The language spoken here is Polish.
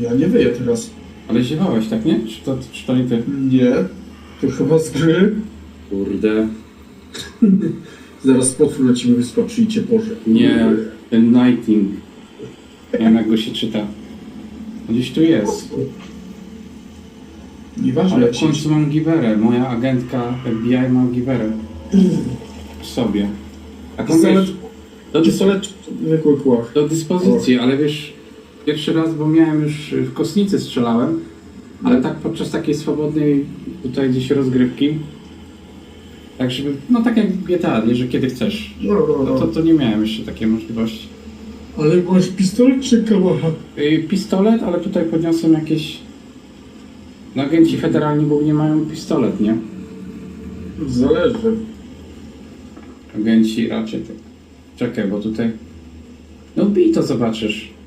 Ja nie wyję teraz. Ale ziewałeś, tak nie? Czy to, czy to nie ty? Nie. To chyba z gry. Kurde. Zaraz potwór na ciebie wyskoczy i cię. Nie, ten Nighting. Nie wiem jak go się czyta. Gdzieś tu jest. Nieważne Ale w się... końcu mam giwerę. Moja agentka FBI ma giwerę. W sobie. Wiesz, do, dyspo- pistolet w zwykłych kłach. do dyspozycji, ale wiesz, pierwszy raz, bo miałem już w kostnicy strzelałem, ale tak podczas takiej swobodnej tutaj gdzieś rozgrywki. Tak, żeby, no tak jak GTA, nie, że kiedy chcesz. No, no, No no. to, to nie miałem jeszcze takiej możliwości. Ale masz pistolet czy kałacha? Y, Pistolet, ale tutaj podniosłem jakieś... No agenci federalni głównie mają pistolet, nie? Zależy. Agenci raczej tak. Czekaj, bo tutaj... No bij to zobaczysz.